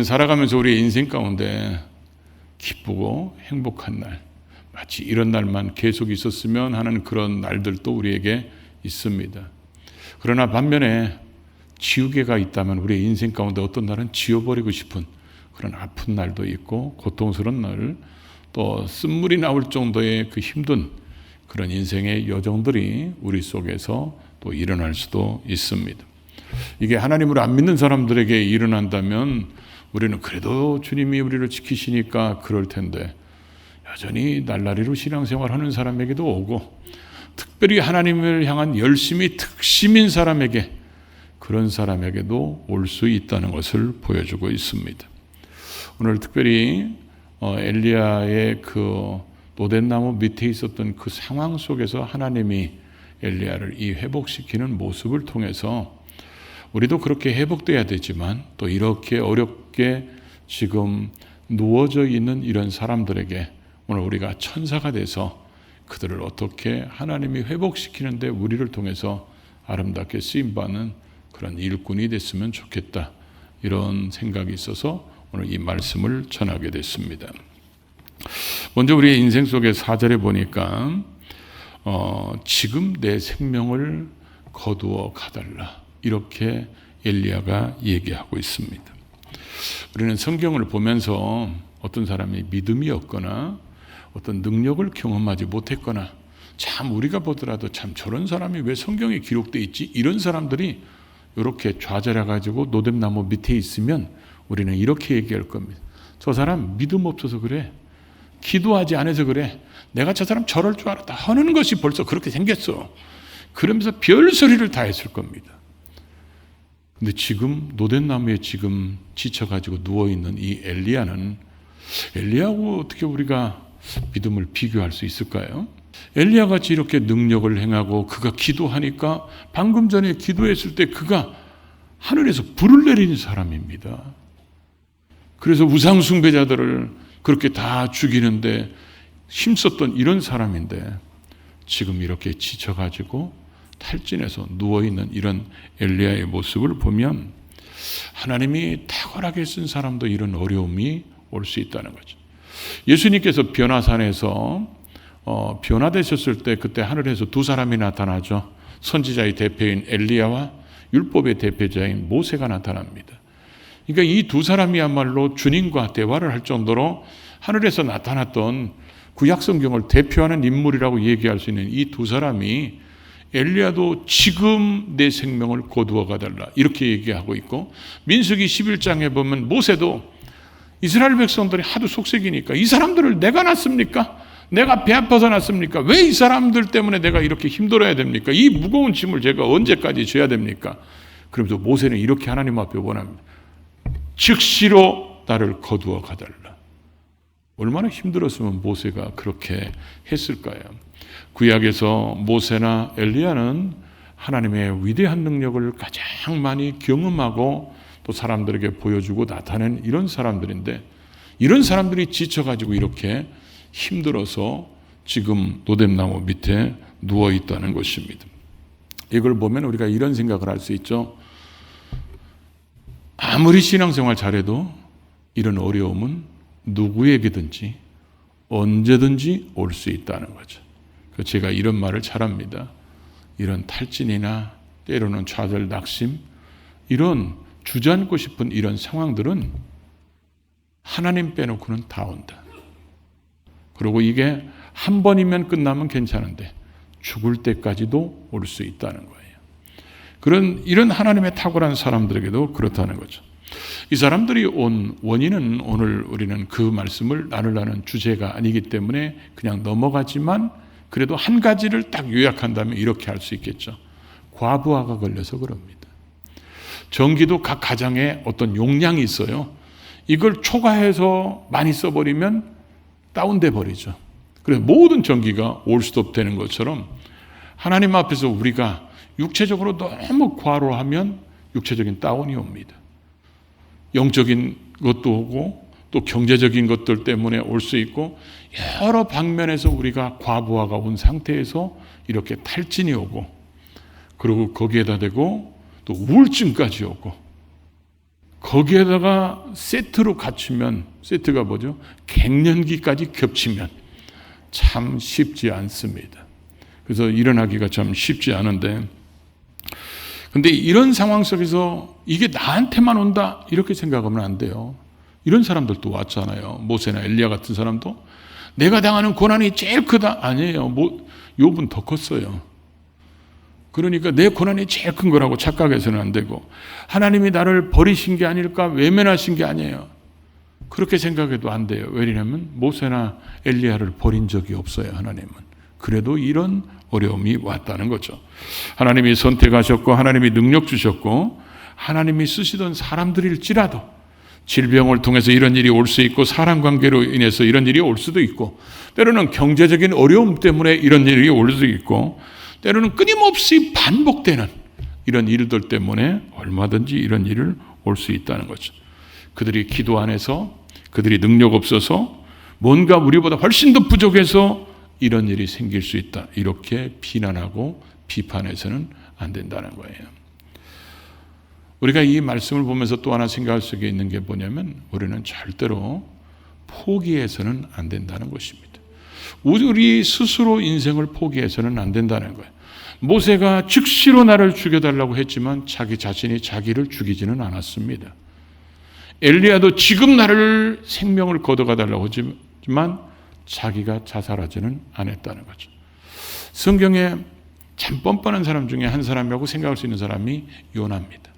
우리는 살아가면서 우리의 인생 가운데 기쁘고 행복한 날, 마치 이런 날만 계속 있었으면 하는 그런 날들도 우리에게 있습니다. 그러나 반면에 지우개가 있다면 우리의 인생 가운데 어떤 날은 지워버리고 싶은 그런 아픈 날도 있고 고통스러운 날, 또 쓴물이 나올 정도의 그 힘든 그런 인생의 여정들이 우리 속에서 또 일어날 수도 있습니다. 이게 하나님을 안 믿는 사람들에게 일어난다면 우리는 그래도 주님이 우리를 지키시니까 그럴 텐데 여전히 날라리로 신앙생활 하는 사람에게도 오고 특별히 하나님을 향한 열심히 특심인 사람에게 그런 사람에게도 올 수 있다는 것을 보여주고 있습니다. 오늘 특별히 어, 엘리야의 그 노덴나무 밑에 있었던 그 상황 속에서 하나님이 엘리야를 이 회복시키는 모습을 통해서 우리도 그렇게 회복돼야 되지만 또 이렇게 어렵게 지금 누워져 있는 이런 사람들에게 오늘 우리가 천사가 돼서 그들을 어떻게 하나님이 회복시키는데 우리를 통해서 아름답게 쓰임 받는 그런 일꾼이 됐으면 좋겠다. 이런 생각이 있어서 오늘 이 말씀을 전하게 됐습니다. 먼저 우리의 인생 속의 사절에 보니까 어, 지금 내 생명을 거두어 가달라. 이렇게 엘리야가 얘기하고 있습니다. 우리는 성경을 보면서 어떤 사람이 믿음이 없거나 어떤 능력을 경험하지 못했거나 참 우리가 보더라도 참 저런 사람이 왜 성경에 기록돼 있지? 이런 사람들이 이렇게 좌절해 가지고 노뎀나무 밑에 있으면 우리는 이렇게 얘기할 겁니다. 저 사람 믿음 없어서 그래. 기도하지 않아서 그래. 내가 저 사람 저럴 줄 알았다 하는 것이 벌써 그렇게 생겼어. 그러면서 별 소리를 다 했을 겁니다. 근데 지금 노된 나무에 지금 지쳐가지고 누워 있는 이 엘리야는 엘리야하고 어떻게 우리가 믿음을 비교할 수 있을까요? 엘리야 같이 이렇게 능력을 행하고 그가 기도하니까 방금 전에 기도했을 때 그가 하늘에서 불을 내리는 사람입니다. 그래서 우상 숭배자들을 그렇게 다 죽이는데 힘썼던 이런 사람인데 지금 이렇게 지쳐가지고 탈진해서 누워있는 이런 엘리야의 모습을 보면 하나님이 탁월하게 쓴 사람도 이런 어려움이 올 수 있다는 거죠. 예수님께서 변화산에서 어, 변화되셨을 때 그때 하늘에서 두 사람이 나타나죠. 선지자의 대표인 엘리야와 율법의 대표자인 모세가 나타납니다. 그러니까 이 두 사람이야말로 주님과 대화를 할 정도로 하늘에서 나타났던 구약 성경을 대표하는 인물이라고 얘기할 수 있는 이 두 사람이 엘리야도 지금 내 생명을 거두어 가달라 이렇게 얘기하고 있고 민수기 11장에 보면 모세도 이스라엘 백성들이 하도 속색이니까 이 사람들을 내가 낳습니까? 내가 배 아파서 낳습니까? 왜 이 사람들 때문에 내가 이렇게 힘들어야 됩니까? 이 무거운 짐을 제가 언제까지 져야 됩니까? 그러면서 모세는 이렇게 하나님 앞에 원합니다. 즉시로 나를 거두어 가달라. 얼마나 힘들었으면 모세가 그렇게 했을까요? 구약에서 모세나 엘리야는 하나님의 위대한 능력을 가장 많이 경험하고 또 사람들에게 보여주고 나타낸 이런 사람들인데 이런 사람들이 지쳐가지고 이렇게 힘들어서 지금 노뎀나무 밑에 누워 있다는 것입니다. 이걸 보면 우리가 이런 생각을 할 수 있죠. 아무리 신앙생활 잘해도 이런 어려움은 누구에게든지 언제든지 올 수 있다는 거죠. 그 제가 이런 말을 잘합니다. 이런 탈진이나 때로는 좌절 낙심 이런 주저앉고 싶은 이런 상황들은 하나님 빼놓고는 다 온다. 그리고 이게 한 번이면 끝나면 괜찮은데 죽을 때까지도 올 수 있다는 거예요. 그런 이런 하나님의 탁월한 사람들에게도 그렇다는 거죠. 이 사람들이 온 원인은 오늘 우리는 그 말씀을 나누려는 주제가 아니기 때문에 그냥 넘어가지만 그래도 한 가지를 딱 요약한다면 이렇게 할 수 있겠죠. 과부하가 걸려서 그럽니다. 전기도 각 가정에 어떤 용량이 있어요. 이걸 초과해서 많이 써버리면 다운돼 버리죠. 그래서 모든 전기가 올스톱 되는 것처럼 하나님 앞에서 우리가 육체적으로 너무 과로하면 육체적인 다운이 옵니다. 영적인 것도 오고 또 경제적인 것들 때문에 올 수 있고 여러 방면에서 우리가 과부하가 온 상태에서 이렇게 탈진이 오고 그리고 거기에다 대고 또 우울증까지 오고 거기에다가 세트로 갖추면 세트가 뭐죠? 갱년기까지 겹치면 참 쉽지 않습니다. 그래서 일어나기가 참 쉽지 않은데 근데 이런 상황 속에서 이게 나한테만 온다 이렇게 생각하면 안 돼요. 이런 사람들도 왔잖아요. 모세나 엘리야 같은 사람도 내가 당하는 고난이 제일 크다 아니에요. 뭐 욥은 더 컸어요. 그러니까 내 고난이 제일 큰 거라고 착각해서는 안 되고 하나님이 나를 버리신 게 아닐까 외면하신 게 아니에요. 그렇게 생각해도 안 돼요. 왜냐하면 모세나 엘리야를 버린 적이 없어요. 하나님은. 그래도 이런 어려움이 왔다는 거죠. 하나님이 선택하셨고 하나님이 능력 주셨고 하나님이 쓰시던 사람들일지라도 질병을 통해서 이런 일이 올 수 있고 사람 관계로 인해서 이런 일이 올 수도 있고 때로는 경제적인 어려움 때문에 이런 일이 올 수도 있고 때로는 끊임없이 반복되는 이런 일들 때문에 얼마든지 이런 일을 올 수 있다는 거죠. 그들이 기도 안에서 그들이 능력 없어서 뭔가 우리보다 훨씬 더 부족해서 이런 일이 생길 수 있다. 이렇게 비난하고 비판해서는 안 된다는 거예요. 우리가 이 말씀을 보면서 또 하나 생각할 수 있는 게 뭐냐면 우리는 절대로 포기해서는 안 된다는 것입니다. 우리 스스로 인생을 포기해서는 안 된다는 거예요. 모세가 즉시로 나를 죽여달라고 했지만 자기 자신이 자기를 죽이지는 않았습니다. 엘리야도 지금 나를 생명을 걷어가달라고 했지만 자기가 자살하지는 않았다는 거죠. 성경에 참 뻔뻔한 사람 중에 한 사람이라고 생각할 수 있는 사람이 요나입니다.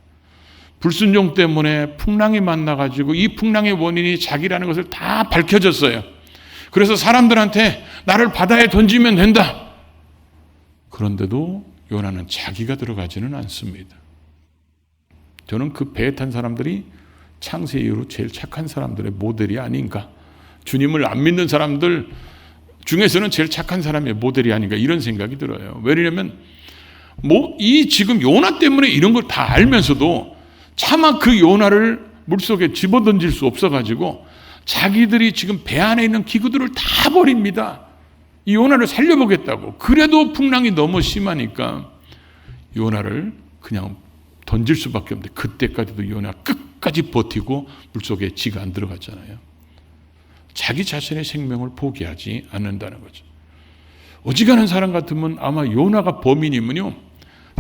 불순종 때문에 풍랑이 만나가지고 이 풍랑의 원인이 자기라는 것을 다 밝혀졌어요. 그래서 사람들한테 나를 바다에 던지면 된다. 그런데도 요나는 자기가 들어가지는 않습니다. 저는 그 배에 탄 사람들이 창세 이후로 제일 착한 사람들의 모델이 아닌가. 주님을 안 믿는 사람들 중에서는 제일 착한 사람의 모델이 아닌가 이런 생각이 들어요. 왜냐하면 뭐 이 지금 요나 때문에 이런 걸 다 알면서도 차마 그 요나를 물속에 집어던질 수 없어가지고 자기들이 지금 배 안에 있는 기구들을 다 버립니다. 이 요나를 살려보겠다고. 그래도 풍랑이 너무 심하니까 요나를 그냥 던질 수밖에 없는데 그때까지도 요나 끝까지 버티고 물속에 지가 안 들어갔잖아요. 자기 자신의 생명을 포기하지 않는다는 거죠. 어지간한 사람 같으면 아마 요나가 범인이면요.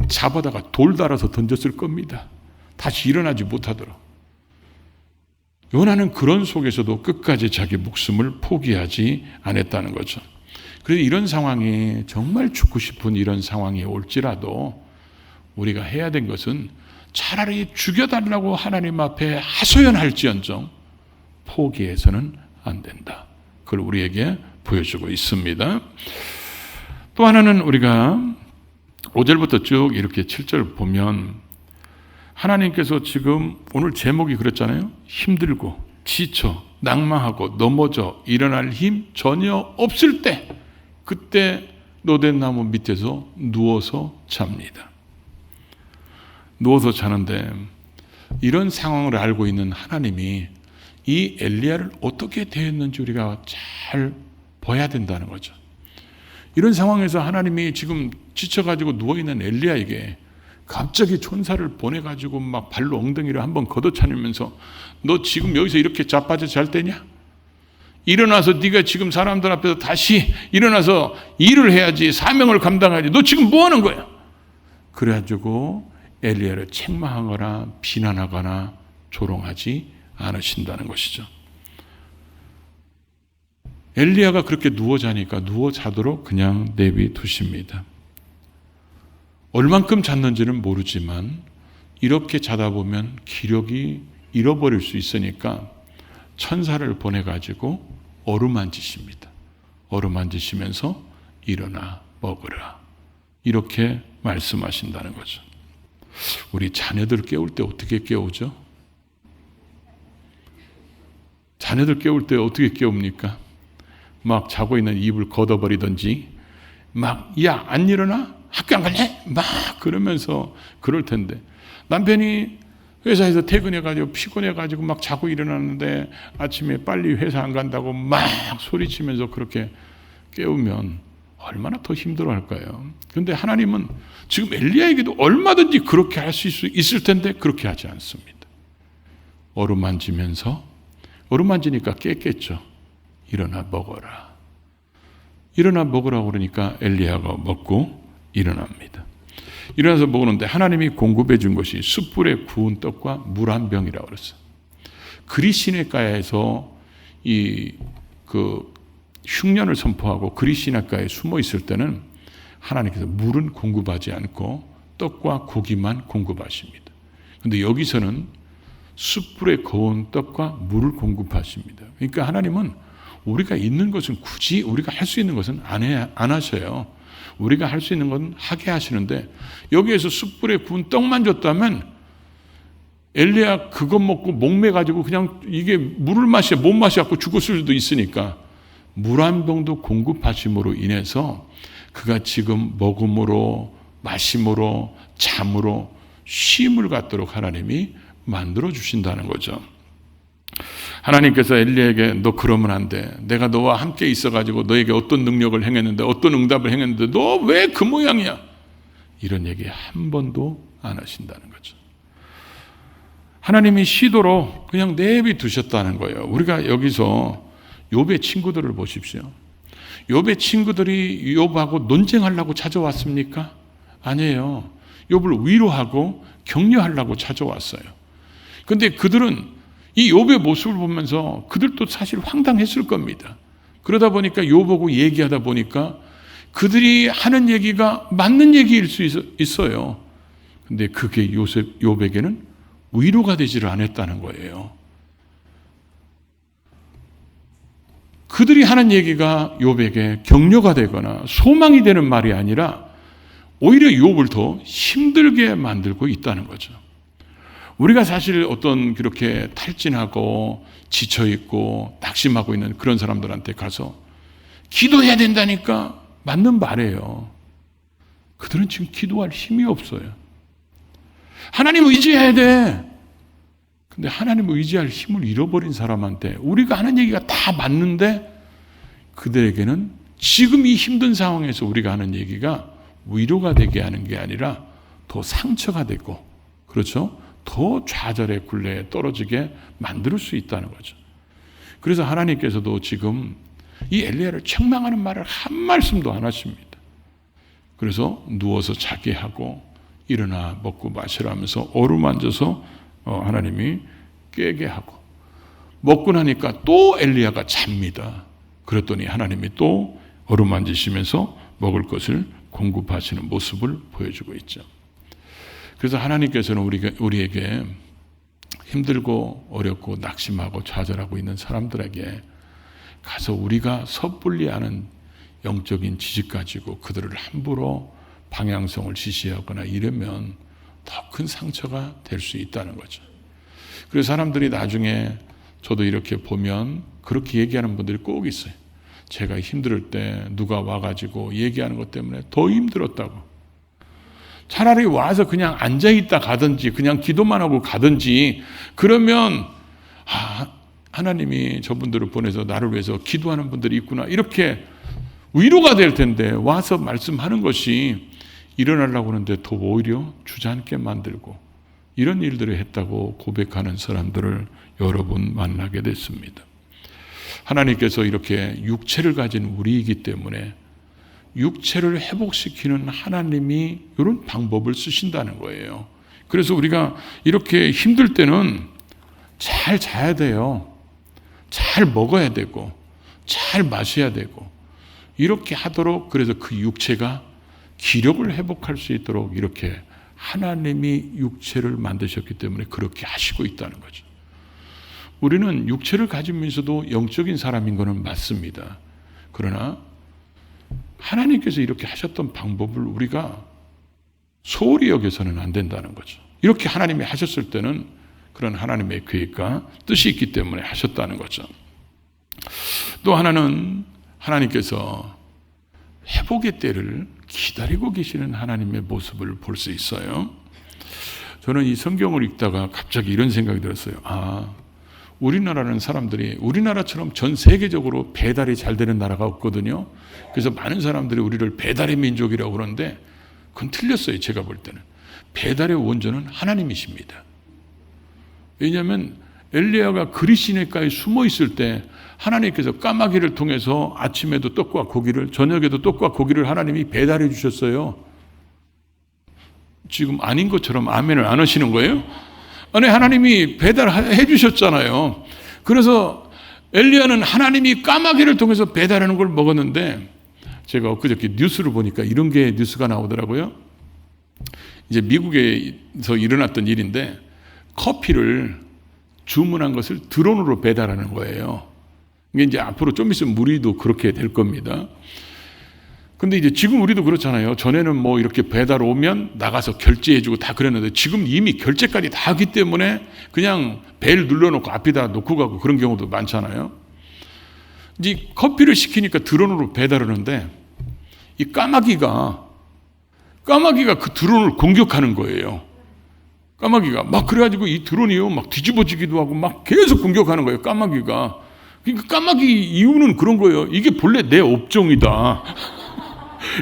잡아다가 돌 달아서 던졌을 겁니다. 다시 일어나지 못하도록. 요나는 그런 속에서도 끝까지 자기 목숨을 포기하지 않았다는 거죠. 그래서 이런 상황이 정말 죽고 싶은 이런 상황이 올지라도 우리가 해야 된 것은 차라리 죽여달라고 하나님 앞에 하소연할지언정 포기해서는 안 된다. 그걸 우리에게 보여주고 있습니다. 또 하나는 우리가 5절부터 쭉 이렇게 7절 보면 하나님께서 지금 오늘 제목이 그랬잖아요. 힘들고 지쳐 낭망하고 넘어져 일어날 힘 전혀 없을 때 그때 노된 나무 밑에서 누워서 잡니다. 누워서 자는데 이런 상황을 알고 있는 하나님이 이 엘리야를 어떻게 대했는지 우리가 잘 봐야 된다는 거죠. 이런 상황에서 하나님이 지금 지쳐가지고 누워있는 엘리야에게 갑자기 천사를 보내가지고 막 발로 엉덩이를 한번 걷어차면서 너 지금 여기서 이렇게 자빠져 잘 때냐? 일어나서 네가 지금 사람들 앞에서 다시 일어나서 일을 해야지 사명을 감당해야지 너 지금 뭐 하는 거야? 그래가지고 엘리야를 책망하거나 비난하거나 조롱하지 않으신다는 것이죠. 엘리야가 그렇게 누워 자니까 누워 자도록 그냥 내비 두십니다. 얼만큼 잤는지는 모르지만 이렇게 자다 보면 기력이 잃어버릴 수 있으니까 천사를 보내가지고 어루만지십니다. 어루만지시면서 일어나 먹으라. 이렇게 말씀하신다는 거죠. 우리 자녀들 깨울 때 어떻게 깨우죠? 자녀들 깨울 때 어떻게 깨웁니까? 막 자고 있는 입을 걷어버리든지, 막, 야, 안 일어나? 학교 안 갈래? 막 그러면서 그럴 텐데. 남편이 회사에서 퇴근해가지고 피곤해가지고 막 자고 일어나는데 아침에 빨리 회사 안 간다고 막 소리치면서 그렇게 깨우면 얼마나 더 힘들어 할까요? 근데 하나님은 지금 엘리야에게도 얼마든지 그렇게 할 수 있을 텐데 그렇게 하지 않습니다. 어루만지면서 어루만지니까 깼겠죠. 일어나 먹어라. 일어나 먹으라고 그러니까 엘리야가 먹고 일어납니다. 일어나서 먹는데 하나님이 공급해 준 것이 숯불에 구운 떡과 물 한 병이라고 그랬어요. 그리시네가에서 이 그 흉년을 선포하고 그리시네가에 숨어 있을 때는 하나님께서 물은 공급하지 않고 떡과 고기만 공급하십니다. 근데 여기서는 숯불에 거운 떡과 물을 공급하십니다. 그러니까 하나님은 우리가 있는 것은 굳이 우리가 할 수 있는 것은 안, 해, 안 하셔요. 우리가 할 수 있는 건 하게 하시는데 여기에서 숯불에 구운 떡만 줬다면 엘리야 그것 먹고 목매 가지고 그냥 이게 물을 마셔 못 마셔 갖고 죽었을 수도 있으니까 물 한 병도 공급하심으로 인해서 그가 지금 먹음으로 마심으로 잠으로 쉼을 갖도록 하나님이 만들어 주신다는 거죠. 하나님께서 엘리에게 너 그러면 안 돼. 내가 너와 함께 있어가지고 너에게 어떤 능력을 행했는데 어떤 응답을 행했는데 너 왜 그 모양이야? 이런 얘기 한 번도 안 하신다는 거죠. 하나님이 시도로 그냥 내비 두셨다는 거예요. 우리가 여기서 욥의 친구들을 보십시오. 욥의 친구들이 욥하고 논쟁하려고 찾아왔습니까? 아니에요. 욥을 위로하고 격려하려고 찾아왔어요. 근데 그들은 이 욥의 모습을 보면서 그들도 사실 황당했을 겁니다. 그러다 보니까 욥보고 얘기하다 보니까 그들이 하는 얘기가 맞는 얘기일 수 있어요. 근데 그게 요셉 욥에게는 위로가 되지를 않았다는 거예요. 그들이 하는 얘기가 욥에게 격려가 되거나 소망이 되는 말이 아니라 오히려 욥을 더 힘들게 만들고 있다는 거죠. 우리가 사실 어떤 그렇게 탈진하고 지쳐 있고 낙심하고 있는 그런 사람들한테 가서 기도해야 된다니까 맞는 말이에요. 그들은 지금 기도할 힘이 없어요. 하나님 의지해야 돼. 근데 하나님 의지할 힘을 잃어버린 사람한테 우리가 하는 얘기가 다 맞는데 그들에게는 지금 이 힘든 상황에서 우리가 하는 얘기가 위로가 되게 하는 게 아니라 더 상처가 되고 그렇죠? 더 좌절의 굴레에 떨어지게 만들 수 있다는 거죠. 그래서 하나님께서도 지금 이 엘리야를 책망하는 말을 한 말씀도 안 하십니다. 그래서 누워서 자게 하고 일어나 먹고 마시라면서 어루만져서 어, 하나님이 깨게 하고 먹고 나니까 또 엘리야가 잡니다. 그랬더니 하나님이 또 어루만지시면서 먹을 것을 공급하시는 모습을 보여주고 있죠. 그래서 하나님께서는 우리가, 우리에게 힘들고 어렵고 낙심하고 좌절하고 있는 사람들에게 가서 우리가 섣불리 하는 영적인 지식 가지고 그들을 함부로 방향성을 지시하거나 이러면 더 큰 상처가 될 수 있다는 거죠. 그래서 사람들이 나중에 저도 이렇게 보면 그렇게 얘기하는 분들이 꼭 있어요. 제가 힘들 때 누가 와가지고 얘기하는 것 때문에 더 힘들었다고. 차라리 와서 그냥 앉아있다 가든지 그냥 기도만 하고 가든지 그러면 아, 하나님이 저분들을 보내서 나를 위해서 기도하는 분들이 있구나 이렇게 위로가 될 텐데 와서 말씀하는 것이 일어나려고 하는데 더 오히려 주저앉게 만들고 이런 일들을 했다고 고백하는 사람들을 여러 분 만나게 됐습니다. 하나님께서 이렇게 육체를 가진 우리이기 때문에 육체를 회복시키는 하나님이 이런 방법을 쓰신다는 거예요. 그래서 우리가 이렇게 힘들 때는 잘 자야 돼요. 잘 먹어야 되고, 잘 마셔야 되고, 이렇게 하도록 그래서 그 육체가 기력을 회복할 수 있도록 이렇게 하나님이 육체를 만드셨기 때문에 그렇게 하시고 있다는 거죠. 우리는 육체를 가지면서도 영적인 사람인 것은 맞습니다. 그러나 하나님께서 이렇게 하셨던 방법을 우리가 소홀히 여겨서는 안 된다는 거죠. 이렇게 하나님이 하셨을 때는 그런 하나님의 계획과 뜻이 있기 때문에 하셨다는 거죠. 또 하나는 하나님께서 회복의 때를 기다리고 계시는 하나님의 모습을 볼 수 있어요. 저는 이 성경을 읽다가 갑자기 이런 생각이 들었어요. 아, 우리나라는 사람들이 우리나라처럼 전 세계적으로 배달이 잘 되는 나라가 없거든요. 그래서 많은 사람들이 우리를 배달의 민족이라고 그러는데 그건 틀렸어요. 제가 볼 때는. 배달의 원조는 하나님이십니다. 왜냐하면 엘리야가 그리시네가에 숨어 있을 때 하나님께서 까마귀를 통해서 아침에도 떡과 고기를 저녁에도 떡과 고기를 하나님이 배달해 주셨어요. 지금 아닌 것처럼 아멘을 안 하시는 거예요? 아니 하나님이 배달해 주셨잖아요. 그래서 엘리야는 하나님이 까마귀를 통해서 배달하는 걸 먹었는데 제가 엊그저께 뉴스를 보니까 이런 게 뉴스가 나오더라고요. 이제 미국에서 일어났던 일인데 커피를 주문한 것을 드론으로 배달하는 거예요. 이게 이제 앞으로 좀 있으면 우리도 그렇게 될 겁니다. 근데 이제 지금 우리도 그렇잖아요. 전에는 뭐 이렇게 배달 오면 나가서 결제해주고 다 그랬는데 지금 이미 결제까지 다 하기 때문에 그냥 벨 눌러놓고 앞에다 놓고 가고 그런 경우도 많잖아요. 이제 커피를 시키니까 드론으로 배달하는데 이 까마귀가 까마귀가 그 드론을 공격하는 거예요. 까마귀가 막 그래가지고 이 드론이요 막 뒤집어지기도 하고 막 계속 공격하는 거예요. 까마귀가 그러니까 까마귀 이유는 그런 거예요. 이게 본래 내 업종이다.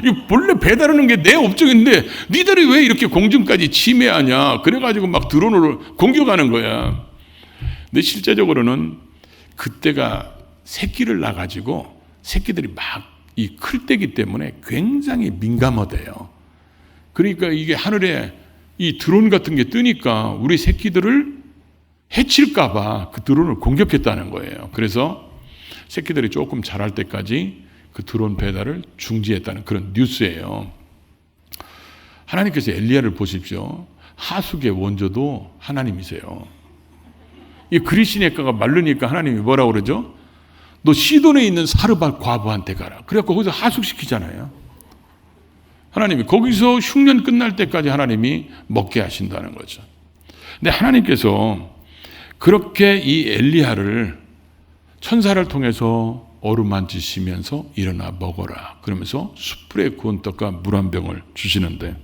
이 본래 배달하는 게 내 업종인데 니들이 왜 이렇게 공중까지 침해하냐? 그래가지고 막 드론으로 공격하는 거야. 근데 실제적으로는 그때가 새끼를 낳아가지고 새끼들이 막 이 클 때기 때문에 굉장히 민감하대요. 그러니까 이게 하늘에 이 드론 같은 게 뜨니까 우리 새끼들을 해칠까봐 그 드론을 공격했다는 거예요. 그래서 새끼들이 조금 자랄 때까지 그 드론 배달을 중지했다는 그런 뉴스예요. 하나님께서 엘리야를 보십시오. 하숙의 원조도 하나님이세요. 이 그리시네가가 마르니까 하나님이 뭐라고 그러죠? 너 시돈에 있는 사르밧 과부한테 가라. 그래갖고 거기서 하숙시키잖아요. 하나님이 거기서 흉년 끝날 때까지 하나님이 먹게 하신다는 거죠. 근데 하나님께서 그렇게 이 엘리야를 천사를 통해서 어루만지시면서 일어나 먹어라. 그러면서 숯불에 구운 떡과 물 한 병을 주시는데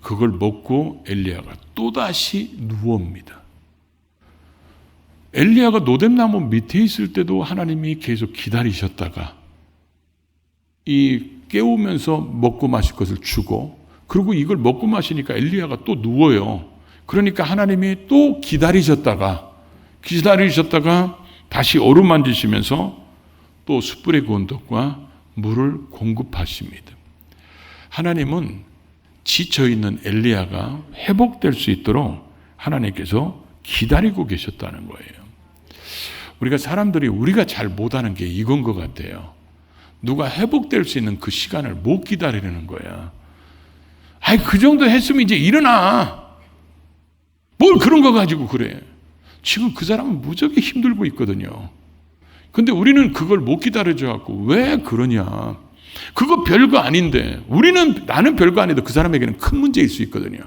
그걸 먹고 엘리야가 또다시 누웁니다. 엘리야가 노뎀나무 밑에 있을 때도 하나님이 계속 기다리셨다가 이 깨우면서 먹고 마실 것을 주고 그리고 이걸 먹고 마시니까 엘리야가 또 누워요. 그러니까 하나님이 또 기다리셨다가 기다리셨다가 다시 어루만지시면서 또 숯불에 구운 떡과 물을 공급하십니다. 하나님은 지쳐 있는 엘리야가 회복될 수 있도록 하나님께서 기다리고 계셨다는 거예요. 우리가 사람들이 우리가 잘 못하는 게 이건 것 같아요. 누가 회복될 수 있는 그 시간을 못 기다리는 거야. 아이, 그 정도 했으면 이제 일어나. 뭘 그런 거 가지고 그래. 지금 그 사람은 무지하게 힘들고 있거든요. 근데 우리는 그걸 못 기다려줘 갖고 왜 그러냐. 그거 별거 아닌데 우리는 나는 별거 아닌데 그 사람에게는 큰 문제일 수 있거든요.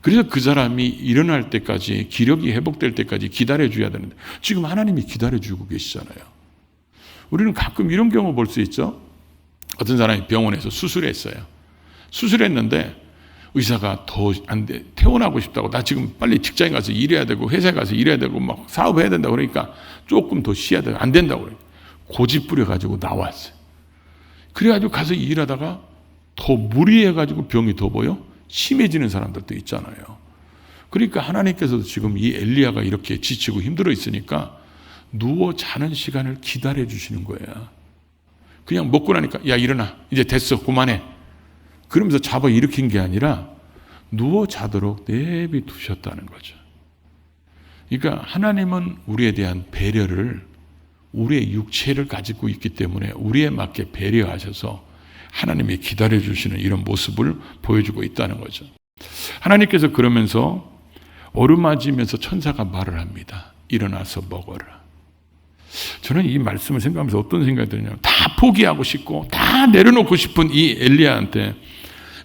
그래서 그 사람이 일어날 때까지 기력이 회복될 때까지 기다려줘야 되는데 지금 하나님이 기다려주고 계시잖아요. 우리는 가끔 이런 경우 볼 수 있죠. 어떤 사람이 병원에서 수술했어요. 수술했는데 의사가 더 안 돼. 퇴원하고 싶다고. 나 지금 빨리 직장에 가서 일해야 되고, 회사에 가서 일해야 되고, 막 사업해야 된다고 그러니까 조금 더 쉬어야 돼. 안 된다고 그래. 고집 부려가지고 나왔어요. 그래가지고 가서 일하다가 더 무리해가지고 병이 더 보여? 심해지는 사람들도 있잖아요. 그러니까 하나님께서도 지금 이 엘리야가 이렇게 지치고 힘들어 있으니까 누워 자는 시간을 기다려 주시는 거야. 그냥 먹고 나니까 야 일어나 이제 됐어 그만해. 그러면서 잡아 일으킨 게 아니라 누워 자도록 내비 두셨다는 거죠. 그러니까 하나님은 우리에 대한 배려를 우리의 육체를 가지고 있기 때문에 우리에 맞게 배려하셔서 하나님이 기다려 주시는 이런 모습을 보여주고 있다는 거죠. 하나님께서 그러면서 어루맞으면서 천사가 말을 합니다. 일어나서 먹어라. 저는 이 말씀을 생각하면서 어떤 생각이 드냐면 다 포기하고 싶고 다 내려놓고 싶은 이 엘리야한테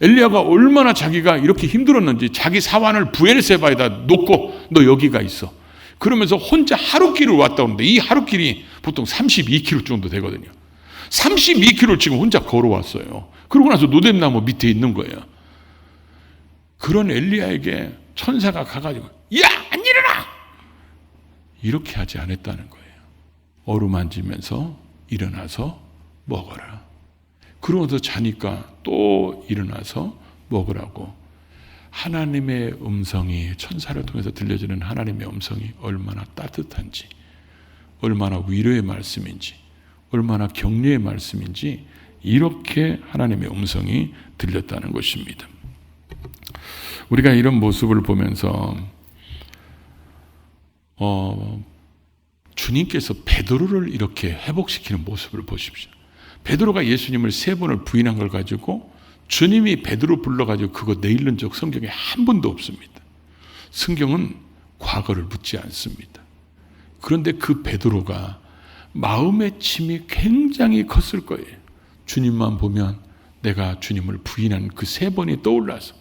엘리야가 얼마나 자기가 이렇게 힘들었는지 자기 사환을 부엘세바에다 놓고 너 여기가 있어. 그러면서 혼자 하루길을 왔다 오는데 이 하루길이 보통 32km 정도 되거든요. 32km를 지금 혼자 걸어왔어요. 그러고 나서 노뎀나무 밑에 있는 거예요. 그런 엘리야에게 천사가 가가지고 야! 안 일어나! 이렇게 하지 않았다는 거예요. 어루만지면서 일어나서 먹어라. 그러고서 자니까 또 일어나서 먹으라고 하나님의 음성이 천사를 통해서 들려주는 하나님의 음성이 얼마나 따뜻한지, 얼마나 위로의 말씀인지, 얼마나 격려의 말씀인지 이렇게 하나님의 음성이 들렸다는 것입니다. 우리가 이런 모습을 보면서 어, 주님께서 베드로를 이렇게 회복시키는 모습을 보십시오. 베드로가 예수님을 세 번을 부인한 걸 가지고 주님이 베드로 불러가지고 그거 내일는 적 성경에 한 번도 없습니다. 성경은 과거를 묻지 않습니다. 그런데 그 베드로가 마음의 침이 굉장히 컸을 거예요. 주님만 보면 내가 주님을 부인한 그 세 번이 떠올라서.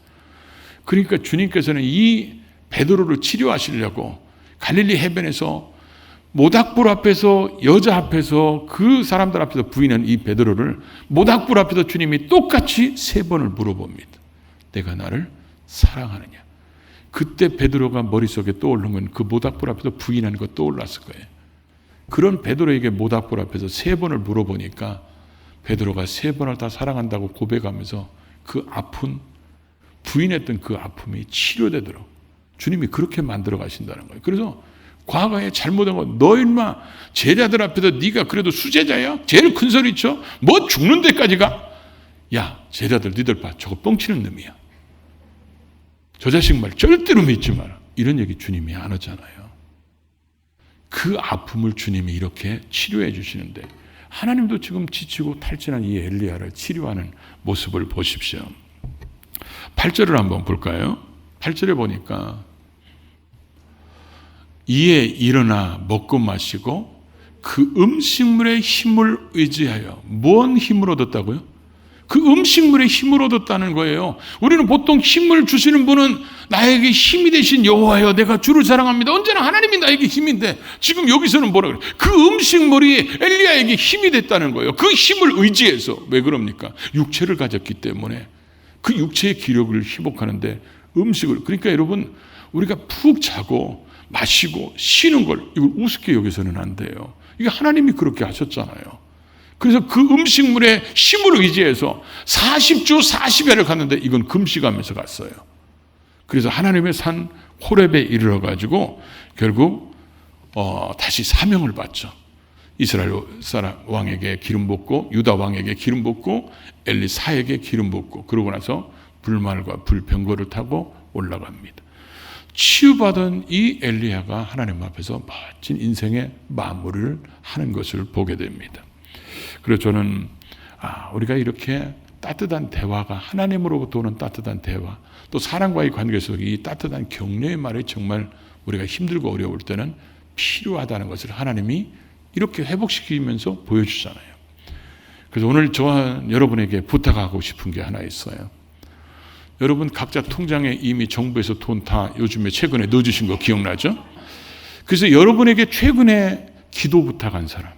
그러니까 주님께서는 이 베드로를 치료하시려고 갈릴리 해변에서 모닥불 앞에서 여자 앞에서 그 사람들 앞에서 부인한 이 베드로를 모닥불 앞에서 주님이 똑같이 세 번을 물어봅니다. 내가 나를 사랑하느냐? 그때 베드로가 머릿속에 떠오른 건 그 모닥불 앞에서 부인한 거 떠올랐을 거예요. 그런 베드로에게 모닥불 앞에서 세 번을 물어보니까 베드로가 세 번을 다 사랑한다고 고백하면서 그 아픈 부인했던 그 아픔이 치료되도록 주님이 그렇게 만들어 가신다는 거예요. 그래서 과거에 잘못한 거, 너 인마 제자들 앞에서 네가 그래도 수제자야? 제일 큰 소리 쳐? 뭐 죽는 데까지 가? 야, 제자들 니들 봐. 저거 뻥치는 놈이야. 저 자식 말 절대로 믿지 마라. 이런 얘기 주님이 안 하잖아요. 그 아픔을 주님이 이렇게 치료해 주시는데 하나님도 지금 지치고 탈진한 이 엘리야를 치료하는 모습을 보십시오. 8절을 한번 볼까요? 8절에 보니까 이에 일어나 먹고 마시고 그 음식물의 힘을 의지하여 뭔 힘을 얻었다고요? 그 음식물의 힘을 얻었다는 거예요. 우리는 보통 힘을 주시는 분은 나에게 힘이 되신 여호와여 내가 주를 사랑합니다. 언제나 하나님이 나에게 힘인데 지금 여기서는 뭐라 그래? 그 음식물이 엘리야에게 힘이 됐다는 거예요. 그 힘을 의지해서 왜 그럽니까? 육체를 가졌기 때문에 그 육체의 기력을 회복하는데 음식을 그러니까 여러분 우리가 푹 자고 마시고 쉬는 걸 이걸 우습게 여기서는 안 돼요. 이게 하나님이 그렇게 하셨잖아요. 그래서 그 음식물의 힘을 의지해서 40주 40회를 갔는데 이건 금식하면서 갔어요. 그래서 하나님의 산 호렙에 이르러 가지고 결국 어, 다시 사명을 받죠. 이스라엘 사람 왕에게 기름 붓고 유다 왕에게 기름 붓고 엘리사에게 기름 붓고 그러고 나서 불말과 불병거를 타고 올라갑니다. 치유받은 이 엘리야가 하나님 앞에서 멋진 인생의 마무리를 하는 것을 보게 됩니다. 그래서 저는 아, 우리가 이렇게 따뜻한 대화가 하나님으로부터 오는 따뜻한 대화, 또 사람과의 관계 속에 이 따뜻한 격려의 말이 정말 우리가 힘들고 어려울 때는 필요하다는 것을 하나님이 이렇게 회복시키면서 보여주잖아요. 그래서 오늘 저와 여러분에게 부탁하고 싶은 게 하나 있어요. 여러분 각자 통장에 이미 정부에서 돈 다 요즘에 최근에 넣어주신 거 기억나죠? 그래서 여러분에게 최근에 기도 부탁한 사람,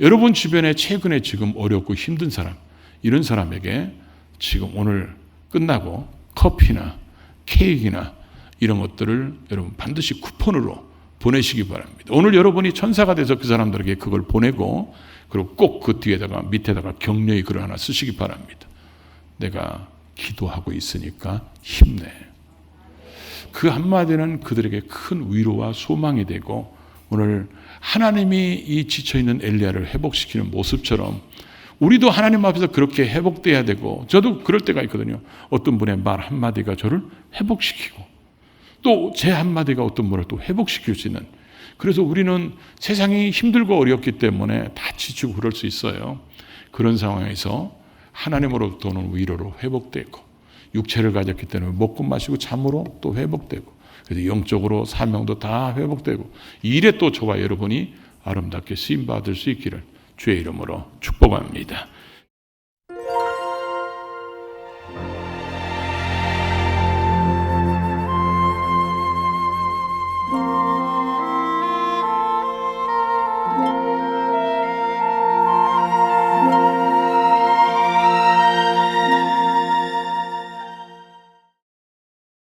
여러분 주변에 최근에 지금 어렵고 힘든 사람, 이런 사람에게 지금 오늘 끝나고 커피나 케이크나 이런 것들을 여러분 반드시 쿠폰으로 보내시기 바랍니다. 오늘 여러분이 천사가 돼서 그 사람들에게 그걸 보내고 그리고 꼭 그 뒤에다가 밑에다가 격려의 글을 하나 쓰시기 바랍니다. 내가 기도하고 있으니까 힘내. 그 한마디는 그들에게 큰 위로와 소망이 되고 오늘 하나님이 이 지쳐있는 엘리야를 회복시키는 모습처럼 우리도 하나님 앞에서 그렇게 회복돼야 되고 저도 그럴 때가 있거든요. 어떤 분의 말 한마디가 저를 회복시키고 또 제 한마디가 어떤 분을 또 회복시킬 수 있는 그래서 우리는 세상이 힘들고 어렵기 때문에 다 지치고 그럴 수 있어요. 그런 상황에서 하나님으로부터 오는 위로로 회복되고 육체를 가졌기 때문에 먹고 마시고 잠으로 또 회복되고 그래서 영적으로 사명도 다 회복되고 일에 또 저와 여러분이 아름답게 쓰임 받을 수 있기를 주의 이름으로 축복합니다.